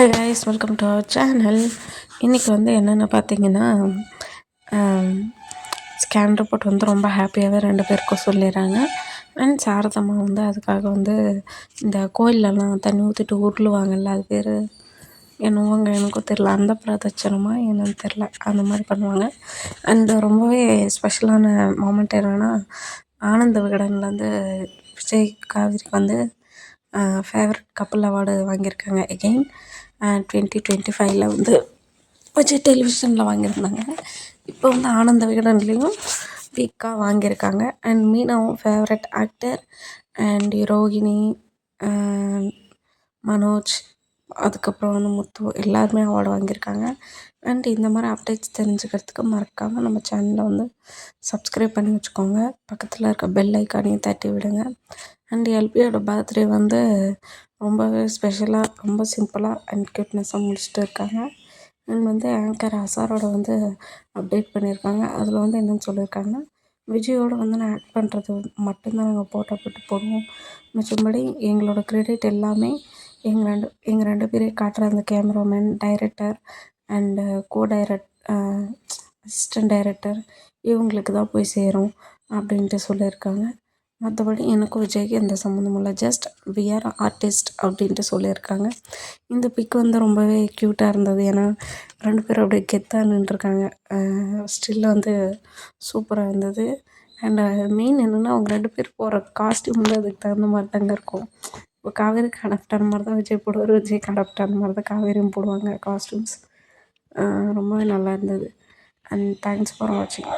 Hi guys welcome to our channel இன்றைக்கி வந்து என்னென்னு பார்த்தீங்கன்னா ஸ்கேன் ரிப்போர்ட் வந்து ரொம்ப ஹாப்பியாகவே ரெண்டு பேருக்கும் சொல்லிடுறாங்க. அண்ட் சாரதம்மா வந்து அதுக்காக வந்து இந்த கோயிலெலாம் தண்ணி ஊற்றிட்டு உருளுவாங்கல்ல அது பேர் என்னவோங்க எனக்கும் தெரில அந்த பிரதட்சணமா என்னன்னு தெரில அந்த மாதிரி பண்ணுவாங்க. அண்ட் ரொம்பவே ஸ்பெஷலான மூமெண்ட் என்னென்னா ஆனந்த விகடனில் வந்து விஜய் காவிரிக்கு வந்து ஃபேவரட் கப்புள் அவார்டு வாங்கியிருக்காங்க. எகெயின் டுவெண்ட்டி டுவெண்ட்டி ஃபைவ்ல வந்து விஜய் டெலிவிஷனில் வாங்கியிருந்தாங்க. இப்போ வந்து ஆனந்த விகடன்லேயும் வீக்காக வாங்கியிருக்காங்க. அண்ட் மீனாவும் favourite actor and Rohini Manoj அதுக்கப்புறம் வந்து முத்து எல்லாருமே அவார்டு வாங்கியிருக்காங்க. அண்ட் இந்த மாதிரி அப்டேட்ஸ் தெரிஞ்சுக்கிறதுக்கு மறக்காமல் நம்ம சேனலை வந்து சப்ஸ்கிரைப் பண்ணி வச்சுக்கோங்க. பக்கத்தில் இருக்க பெல் ஐக்கானையும் தட்டி விடுங்க. அண்ட் எல்பியோட பர்த்டே வந்து ரொம்பவே ஸ்பெஷலாக ரொம்ப சிம்பிளாக அண்ட் கியூட்னஸாக முடிச்சுட்டு இருக்காங்க. அண்ட் வந்து ஆங்கர் அசாரோட வந்து அப்டேட் பண்ணியிருக்காங்க. அதில் வந்து என்னென்னு சொல்லியிருக்காங்கன்னா விஜயோடு வந்து நான் ஆக்ட் பண்ணுறது மட்டும்தான் நாங்கள் போட்டோ போட்டு போடுவோம். மிச்சபடி எங்களோட க்ரெடிட் எல்லாமே எங்கள் ரெண்டு எங்கள் ரெண்டு பேரையும் காட்டுற அந்த cameraman director and co direct assistant director இவங்களுக்கு தான் போய் சேரும் அப்படின்ட்டு சொல்லியிருக்காங்க. மற்றபடி எனக்கும் விஜய்க்கு எந்த சம்மந்தமும் இல்லை. ஜஸ்ட் வி ஆர் ஆர்டிஸ்ட் அப்படின்ட்டு சொல்லியிருக்காங்க. இந்த பிக் வந்து ரொம்பவே க்யூட்டாக இருந்தது. ஏன்னா ரெண்டு பேரும் அப்படியே கெத்தாக நின்றுருக்காங்க. Uh, ஸ்டில் வந்து சூப்பராக இருந்தது. அண்ட் மெயின் uh, என்னென்னா அவங்க ரெண்டு பேர் போகிற காஸ்ட்யூம் வந்து அதுக்கு தகுந்த மாதிரி தாங்க இருக்கும். இப்போ காவேரிக்கு அடாப்டான மாதிரி தான் விஜய் போடுவார். விஜய்க்கு அடாப்டான மாதிரி தான் காவேரியும் போடுவாங்க காஸ்ட்யூம்ஸ் ரொம்பவே நல்லா இருந்தது. அண்ட் தேங்க்ஸ் ஃபார் வாட்சிங்